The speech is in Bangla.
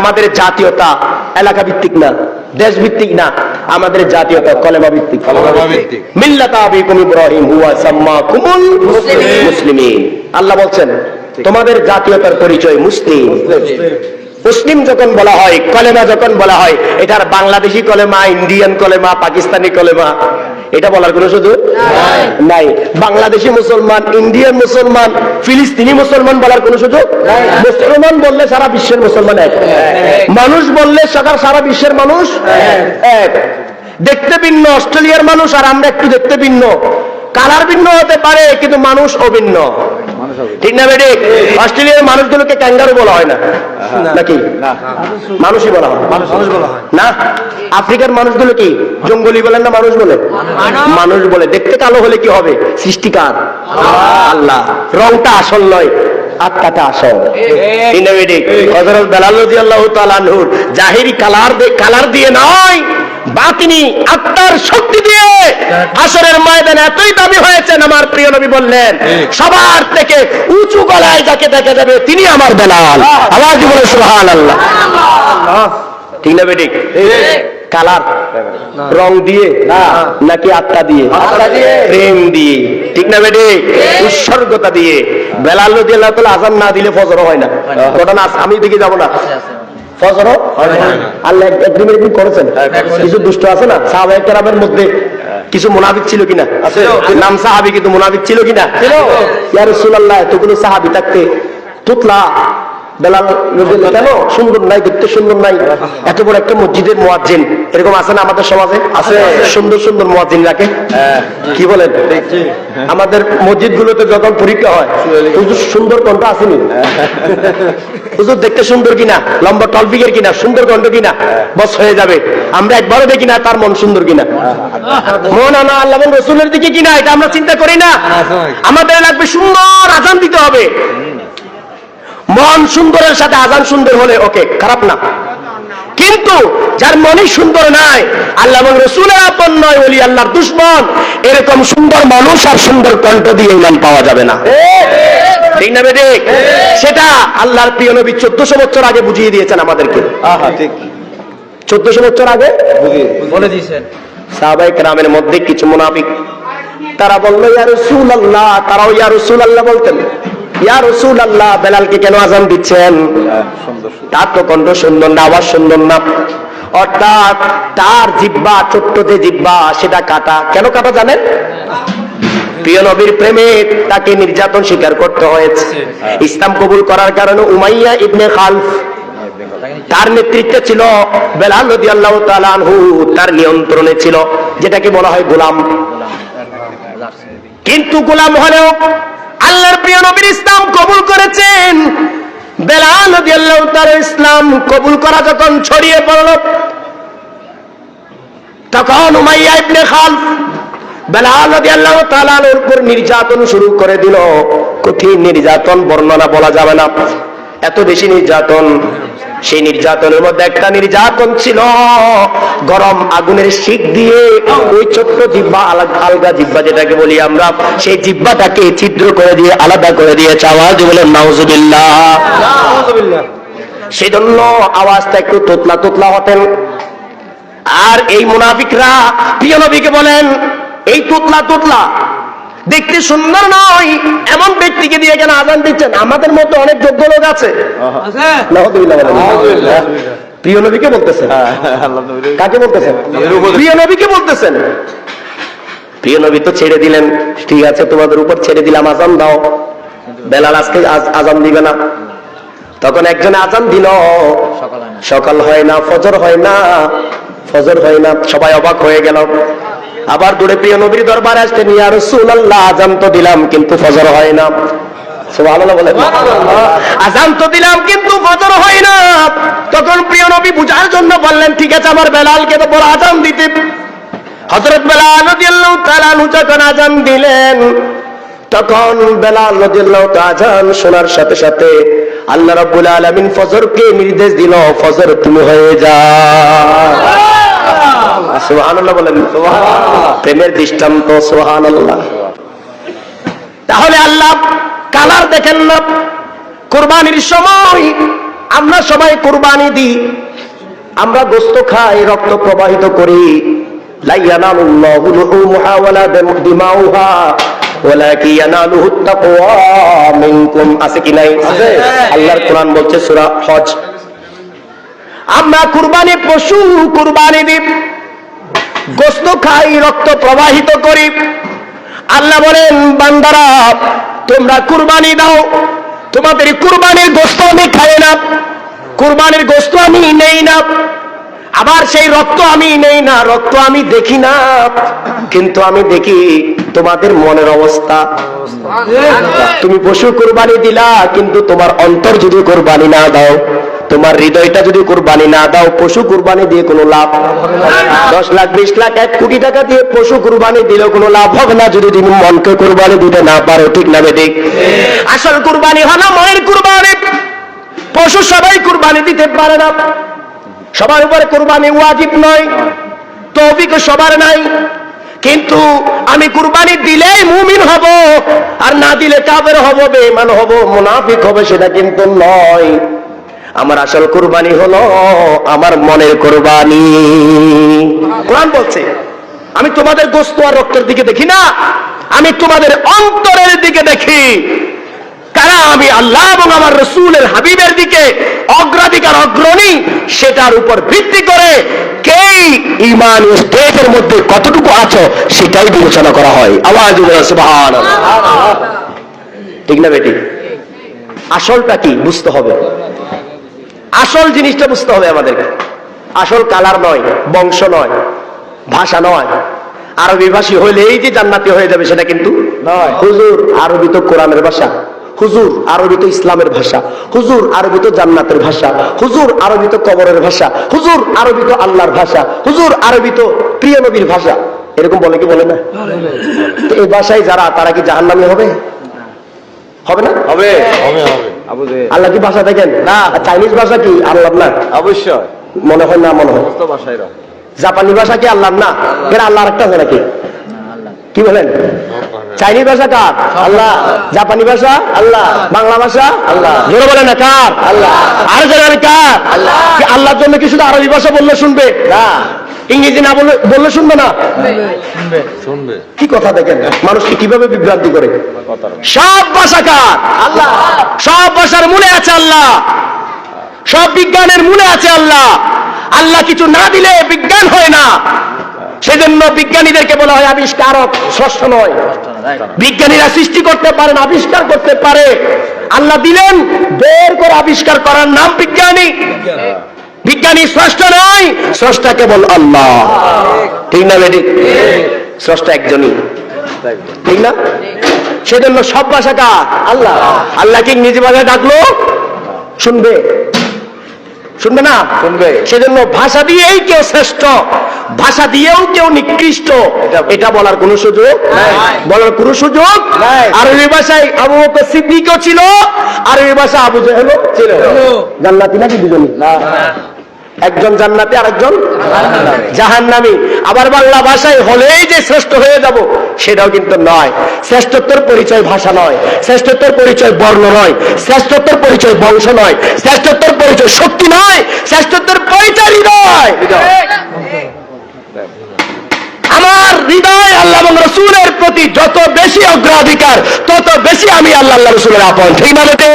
আমাদের জাতীয়তা এলাকা ভিত্তিক না দেশ ভিত্তিক না আমাদের জাতীয়তা কলেমা ভিত্তিক কলেমা ভিত্তিক। মিল্লাতা আবিকুম ইব্রাহিম হুয়া সাম্মাকুমুল মুসলিমিন। আল্লাহ বলছেন তোমাদের জাতীয়তার পরিচয় মুসলিম। মুসলিম যখন বলা হয় কলেমা যখন বলা হয় এটার বাংলাদেশি কলেমা ইন্ডিয়ান কলেমা পাকিস্তানি কলেমা এটা বলার কোনো সুযোগ নাই। বাংলাদেশি মুসলমান ইন্ডিয়ান মুসলমান ফিলিস্তিনি মুসলমান বলার কোনো সুযোগ মুসলমান বললে সারা বিশ্বের মুসলমান এক। মানুষ বললে সারা সারা বিশ্বের মানুষ এক। দেখতে ভিন্ন অস্ট্রেলিয়ার মানুষ আর আমরা একটু দেখতে ভিন্ন। কালার ভিন্ন হতে পারে কিন্তু মানুষ অভিন্ন। ঠিক না বেডি অস্ট্রেলিয়ার মানুষগুলোকে ক্যাঙ্গারু বলা হয় না। নাকি? মানুষই বলা হয়। মানুষ বলা হয়। না? আফ্রিকার মানুষগুলো কি? জঙ্গলি বলেন না মানুষ বলে? মানুষ। বলে। দেখতে কালো হলে কি হবে? সৃষ্টিকার। আল্লাহ। রংটা আসল নয় আত্মাটা আসল। বেলাল জাহিরি কালার দিয়ে নয় বাতিনি আত্মার শক্তি দিয়ে আসরের ময়দানে এতই দাবি হয়েছেন আমার প্রিয় নবী বললেন সবার থেকে উঁচু গলায় যাকে দেখা যাবে তিনি আমার বেলাল। আওয়াজ বলে সুবহানাল্লাহ। ঠিক না বেটিক কালার রং দিয়ে নাকি আত্মা দিয়ে? প্রেম দিয়ে। ঠিক না বেটে উৎসর্গতা দিয়ে। বেলাল নদী আল্লাহ তালা আজান না দিলে ফজর হয় না। ঘটনা আমি দিকে যাব না। ফজর আল্লাহ একদিন একদিন করেছেন। কিছু দুষ্ট আছে না? সাহাবাহ কেরামের মধ্যে কিছু মুনাফিক ছিল কিনা? নাম সাহাবি কিন্তু মুনাফিক ছিল কিনা? ইয়া রাসূলুল্লাহ এতগুলো সাহাবি থাকতে তুতলা বেলাল কেন? সুন্দর নাই দেখতে সুন্দর নাই। এত বড় একটা মসজিদের মুয়াজ্জিন। এরকম আছে না আমাদের সমাজে? আছে। সুন্দর সুন্দর মুয়াজ্জিন রাখে। কি বলেন? আমাদের মসজিদ গুলোতে যখন পরীক্ষা হয় হুজুর সুন্দর কণ্ঠ আসেনি? হুজুর দেখতে সুন্দর কিনা? লম্বা টলফিকের কিনা? সুন্দর কণ্ঠ কিনা? বস হয়ে যাবে। আমরা একবারও দেখি না তার মন সুন্দর কিনা? মন আনা আল্লাহ রসুলের দিকে কিনা, এটা আমরা চিন্তা করি না। আমাদের লাগবে সুন্দর আজান দিতে হবে। মন সুন্দরের সাথে আজান সুন্দর হলে, ওকে, খারাপ না। কিন্তু যার মনই সুন্দর নাই, আল্লাহ রসুলের আপন নয় বলি, আল্লাহর দুশ্মন, এরকম সুন্দর মানুষ আর সুন্দর কণ্ঠ দিয়ে ইমান পাওয়া যাবে না। সেটা আল্লাহর প্রিয় নবী চোদ্দশো বছর আগে বুঝিয়ে দিয়েছেন আমাদেরকে। ঠিক। চোদ্দশো বছর আগে? বলে দিয়েছেন। সাহাবাহিক রামের মধ্যে কিছু মুনাফিক তারা বলল ইয়া রসুল আল্লাহ তারাও ইয়া রসুল আল্লাহ বলতেন। ইয়া রসুল আল্লাহ বেলালকে কেন আজান দিচ্ছেন? হ্যাঁ। তার তো কণ্ঠ সুন্দর না আওয়াজ সুন্দর না। অর্থাৎ তার জিব্বা ছোট্ট যে জিব্বা সেটা কাটা। কেন কাটা জানেন? প্রিয় নবীর প্রেমে তাকে নির্যাতন স্বীকার করতে হয়েছে। ইসলাম কবুল করার কারণে উমাইয়া ইবনে খালফ তার নেতৃত্বে ছিল বেলাল নদী আল্লাহ তালানহু তার নিয়ন্ত্রণে ছিল, যেটাকে বলা হয় গোলাম। কিন্তু গোলাম হলেও আল্লাহর প্রিয় নবীর ইসলাম কবুল করেছেন। বেলাল নদী আল্লাহ তার ইসলাম কবুল করা যখন ছড়িয়ে পড়ল, তখন উমাইয়া ইবনে খালফ বেলাল নদী আল্লাহ তালার উপর নির্যাতন শুরু করে দিল। কঠিন নির্যাতন বর্ণনা বলা যাবে না। এত বেশি নির্যাতন সেই নির্যাতনের মধ্যে একটা নির্যাতন ছিল। গরম আগুনের শিখ দিয়ে ওই ছোট্ট জিব্বা আলগা জিব্বা যেটাকে বলি আমরা সেই জিব্বাটাকে ছিদ্র করে দিয়ে আলাদা করে দিয়েছে। আওয়াজ বলে নাউজুবিল্লাহ। সেজন্য আওয়াজটা একটু তোতলা তোতলা হতেন। আর এই মুনাফিকরা প্রিয় নবীকে বলেন এই তোতলা তুতলা। দেখতে সুন্দর নয়। এমন ব্যক্তিকে দিয়ে কেন আজান দিচ্ছেন? আমাদের মতো অনেক যোগ্য লোক আছে। প্রিয় নবীকে বলতেছেন। হ্যাঁ, কাকে বলতেছেন? প্রিয় নবীকে বলতেছেন। প্রিয় নবী তো ছেড়ে দিলেন। ঠিক আছে তোমাদের উপর ছেড়ে দিলাম আজান দাও। বেলাল আজকে আজান দিবে না। তখন একজন আজান দিল। সকাল হয় না ফজর হয় না। ফজর হয় না সবাই অবাক হয়ে গেল। আবার দূরে প্রিয় নবীর দরবারে আসতেন ইয়া রাসূলুল্লাহ আজান তো দিলাম কিন্তু ফজর হয় না। সুবহানাল্লাহ বলেন। আজান তো দিলাম কিন্তু ফজর হয় না। তখন প্রিয় নবী বুঝার জন্য বললেন ঠিক আছে আমার বেলালকে তো বড় আজান দিতে। হযরত বেলাল রাদিয়াল্লাহু তাআলা যখন আজান দিলেন তখন বেলাল রাদিয়াল্লাহু আজান শোনার সাথে সাথে আল্লাহ রাব্বুল আলামিন ফজরকে নির্দেশ দিল ফজর তুমি হয়ে যাও সুবহানাল্লাহ বলেন। প্রেমের দৃষ্টান্ত সুবহানাল্লাহ। তাহলে আল্লাহ কালার দেখেন না কোরবানির সময় আমরা সবাই কোরবানি দিই আমরা গোস্ত খাই রক্ত প্রবাহিত করি। আছে কি নাই? আল্লাহর কোরআন বলছে সূরা হজ। আমরা কুরবানি পশু কুরবানি দিই। গোস্ত খাই রক্ত প্রবাহিত করি। আল্লাহ বলেন বান্দারা তোমরা কুরবানি দাও। তোমাদের কুরবানির গোস্ত আমি খাই না। কুরবানির গোস্ত আমি নেই না। আবার সেই রক্ত আমি নেই না রক্ত আমি দেখি না। কিন্তু আমি দেখি তোমাদের মনের অবস্থা। তুমি পশু কোরবানি দিলা কিন্তু তোমার অন্তর যদি কোরবানি না দাও। তোমার হৃদয়টা যদি কোরবানি না দাও, পশু কোরবানি দিয়ে কোনো লাভ দশ লাখ, বিশ লাখ, এক কোটি টাকা দিয়ে পশু কোরবানি দিলেও কোনো লাভ হবে না যদি তুমি মনকে কোরবানি দিতে না পারো, ঠিক না বেদিক আসল কোরবানি হলো মনের কোরবানি। পশু সবাই কোরবানি দিতে পারে না। সবার উপরে কোরবানি ওয়াজিব নয়, তৌফিক সবার নাই। কিন্তু আমি কুরবানি দিলেই মুমিন হব, আর না দিলে কাবের হব বেমান হব, মুনাফিক হবে, সেটা কিন্তু নয়। আমার আসল কুরবানি হলো আমার মনের কুরবানি। কোরআন বলছে, আমি তোমাদের গোস্ত আর রক্তের দিকে দেখি না, আমি তোমাদের অন্তরের দিকে দেখি। কারা আমি আল্লাহ এবং আমার রসুলের হাবিবের দিকে অগ্রাধিকার অগ্রণী, সেটার উপর ভিত্তি করে কে ইমান স্টেজের মধ্যে কতটুকু আছো সেটাই বিবেচনা করা হয়। আওয়াজ ঠিক না বেটি? আসলটা কি? বুঝতে হবে। আসল জিনিসটা বুঝতে হবে আমাদেরকে আসল কালার নয় বংশ নয় ভাষা নয়। আরবি ভাষী হইলে এই যে জান্নাতি হয়ে যাবে সেটা কিন্তু নয়। হুজুর আরবি তো কোরআনের ভাষা। হুজুর আরবি তো ইসলামের ভাষা। হুজুর আরবি তো জান্নাতের ভাষা। হুজুর আরবি তো কবরের ভাষা। হুজুর আরবি তো আল্লাহর ভাষা। হুজুর আরবি তো প্রিয় নবীর ভাষা। এরকম বলে কি বলে না? এই ভাষায় যারা তারা কি জাহান্নামী হবে? হবে না? হবে। হবে হবে। আল্লাহ কি ভাষা দেখেন? না। চাইনিজ ভাষা কি আল্লাহ না? অবশ্যই। মনে হয় না মনে হয়। জাপানি ভাষা কি আল্লাহ না? এরা আল্লাহ একটা আছে নাকি? কি বলেন? চাইনিজ ভাষা কার? আল্লাহ। জাপানি ভাষা? আল্লাহ। বাংলা ভাষা? আল্লাহ। জোরে বলেন না কার? আল্লাহ। আর জোরে কার? আল্লাহ। আল্লাহর জন্য কি শুধু আরবি ভাষা বললে শুনবে? না। ইংরেজি না বললে বললে শুনবে না? শুনবে কি কথা দেখেন? মানুষকে কীভাবে বিভ্রান্তি করে? সব ভাষা কার আল্লাহ। সব ভাষার মূলে আছে আল্লাহ। সব বিজ্ঞানের মূলে আছে আল্লাহ। আল্লাহ কিছু না দিলে বিজ্ঞান হয় না। সেজন্য বিজ্ঞানীদেরকে বলা হয় আবিষ্কারক ষষ্ঠ নয়। বিজ্ঞানীরা সৃষ্টি করতে পারেন আবিষ্কার করতে পারে। আল্লাহ দিলেন বের করে আবিষ্কার করার নাম বিজ্ঞানী। বিজ্ঞানী স্রষ্ট নয় স্রষ্টা কেবল আল্লাহ। ঠিক না বেটি? স্রষ্টা একজনই। ঠিক না? সেজন্য সব ভাষা কার? আল্লাহ। আল্লাহকে ইংরেজি ভাষায় ডাকলো? শুনবে। শুনবে না? শুনবে। সেজন্য ভাষা দিয়েই কেউ শ্রেষ্ঠ ভাষা দিয়েও কেউ নিকৃষ্ট। এটা- এটা বলার কোন সুযোগ বলার কোন সুযোগ। আরবি ভাষায় আবু বকর সিদ্দিকও ছিল আরবি ভাষা আবু জেহেলও ছিল। জান্নাতি নাকি দুজনই? না। একজন জান্নাতি, আরেকজন জাহান্নামী। আবার বাংলা ভাষায় হলেই যে শ্রেষ্ঠ হয়ে যাব, সেটাও কিন্তু নয়। শ্রেষ্ঠত্বর পরিচয় ভাষা নয়। শ্রেষ্ঠত্বর পরিচয় বর্ণ নয়। শ্রেষ্ঠত্বর পরিচয় বংশ নয়। শ্রেষ্ঠত্বর পরিচয় শক্তি নয়। শ্রেষ্ঠত্বর পরিচয় হৃদয়। আমার হৃদয় আল্লাহ এবং রসুলের প্রতি যত বেশি অগ্রাধিকার, তত বেশি আমি আল্লাহ আল্লাহ রসুলের আপন। ঠিক না বেটে